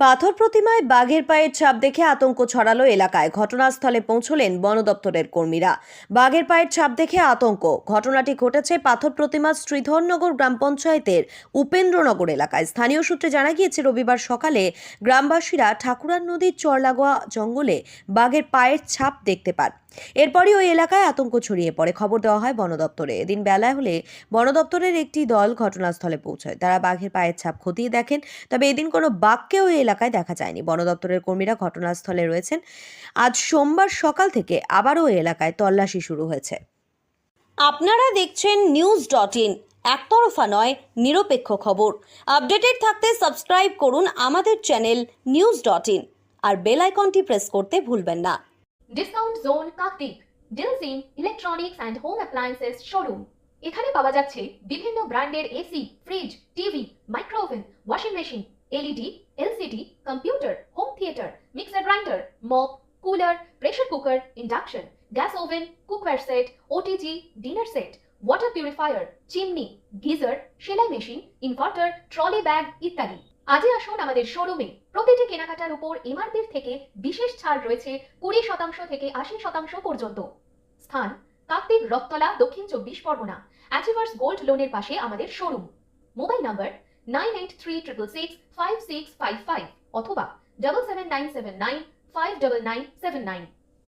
পাথর প্রতিমায় বাঘের পায়ের ছাপ দেখে আতঙ্ক ছড়ালো এলাকায়। ঘটনাস্থলে পৌঁছলেন বন দপ্তরের কর্মীরা। বাঘের পায়ের ছাপ দেখে আতঙ্ক। ঘটনাটি ঘটেছে পাথর প্রতিমা শ্রীধরনগর গ্রাম পঞ্চায়েতের উপেন্দ্রনগর এলাকায়। স্থানীয় সূত্রে জানা গিয়েছে, রবিবার সকালে গ্রামবাসীরা ঠাকুরার নদীর চরলাগোয়া জঙ্গলে বাঘের পায়ের ছাপ দেখতে পান। এরপরই ওই এলাকায় আতঙ্ক ছড়িয়ে পড়ে। খবর দেওয়া হয় বন দপ্তরে। এদিন বেলায় হলে বন দপ্তরের একটি দল ঘটনাস্থলে পৌঁছয়। তারা বাঘের পায়ের ছাপ খতিয়ে দেখেন, তবে এদিন কোনো বাঘকে ওই এলাকায় দেখা যায়নি। বন দপ্তরের কর্মীরা ঘটনাস্থলে রয়েছেন। আজ সোমবার সকাল থেকে আবারও ওই এলাকায় তল্লাশি শুরু হয়েছে। আপনারা দেখছেন নিউজ ডট ইন, একতরফা নয়, নিরপেক্ষ খবর। আপডেটেড থাকতে সাবস্ক্রাইব করুন আমাদের চ্যানেল নিউজ ডট ইন। আর বেল আইকনটি প্রেস করতে ভুলবেন না। Discount zone Kartik ডিলসিন electronics and home appliances showroom এখানে পাওয়া যাচ্ছে বিভিন্ন ব্র্যান্ডের AC fridge TV micro oven washing machine LED LCD computer home theatre mixer grinder mop cooler pressure cooker induction gas oven cookware set OTG dinner set water purifier chimney geyser সেলাই machine inverter trolley bag ইত্যাদি। আজই আসুন আমাদের শোরুমে প্রতিটি কেনাকাটার উপর এমআরপির থেকে বিশেষ ছাড় রয়েছে কুড়ি শতাংশ থেকে আশি শতাংশ পর্যন্ত। স্থান কাকদ্বীপ রথতলা, দক্ষিণ চব্বিশ পরগনা। অ্যাচিভার্স গোল্ড লোনের পাশে আমাদের showroom mobile number nine eight three triple six five six five five অথবা double seven nine seven nine five double nine seven nine